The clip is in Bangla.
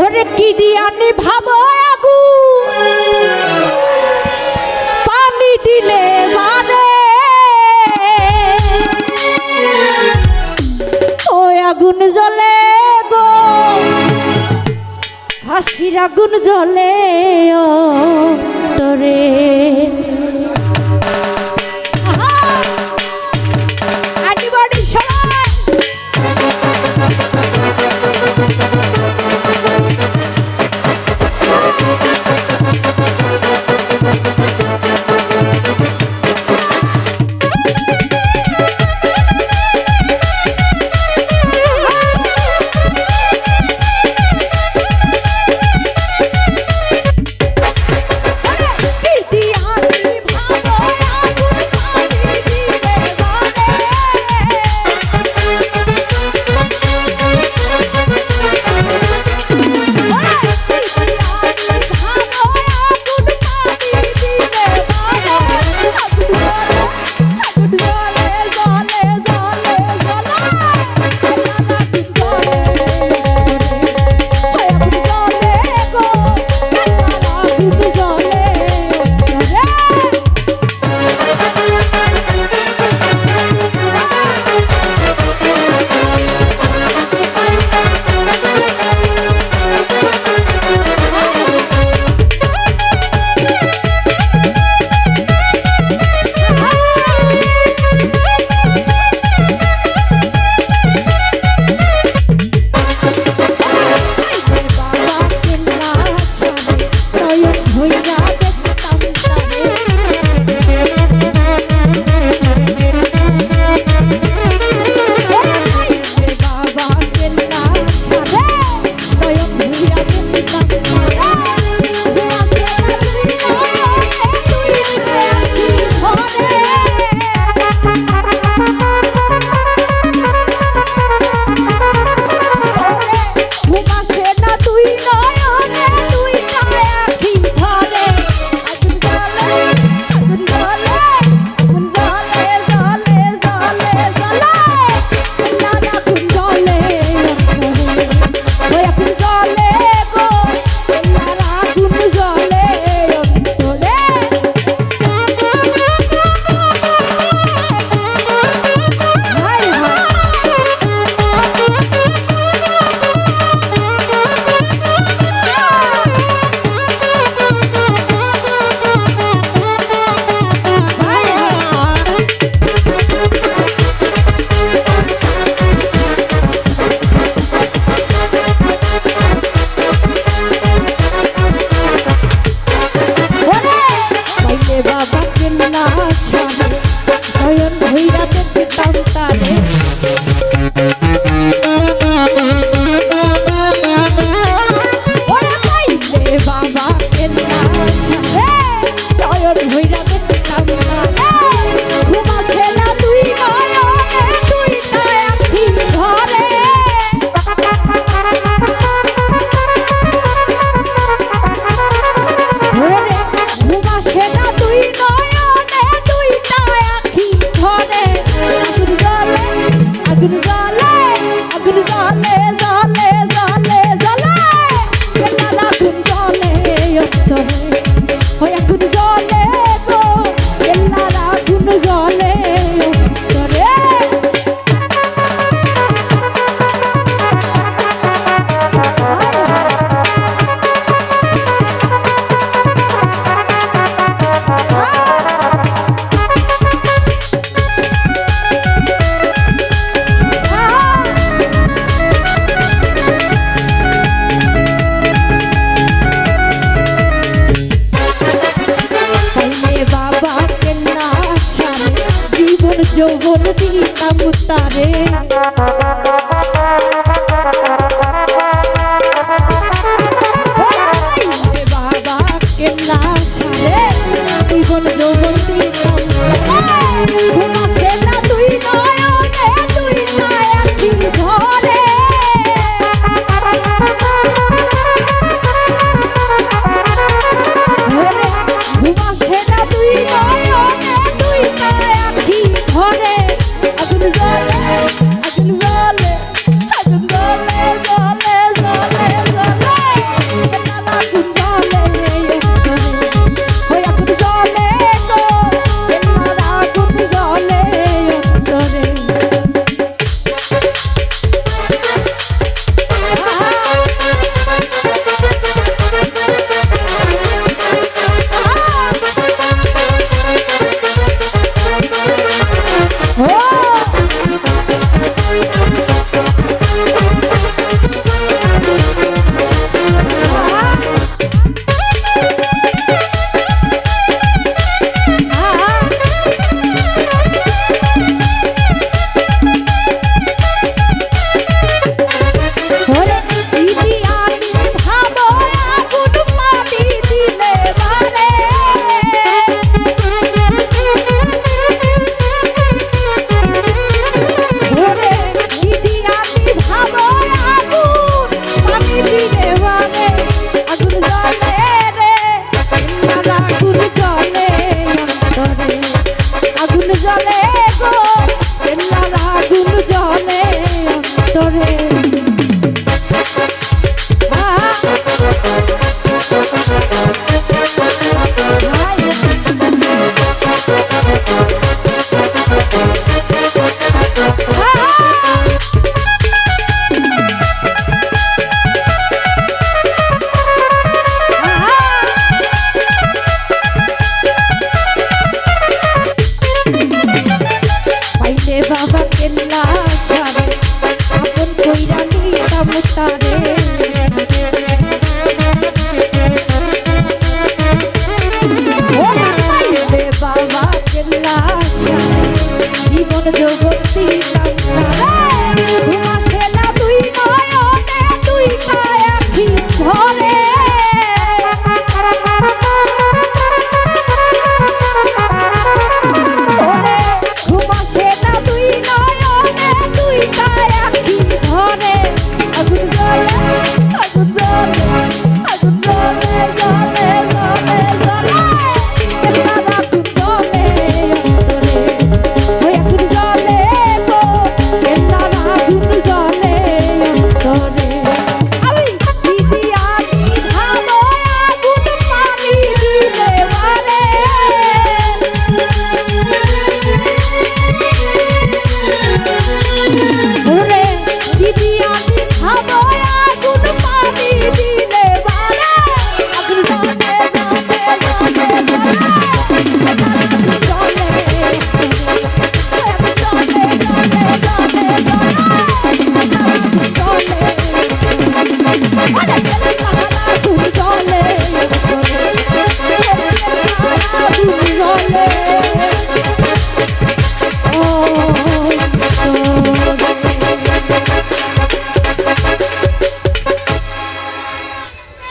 ওরে কি দিয়ানি ভাবো আগু? পানি দিলে মারে। ও আগুন জ্বলে গো। হাসির আগুন জ্বলে যৌবন দিতাম তারে। বাবা কেমন যৌবন দিতাম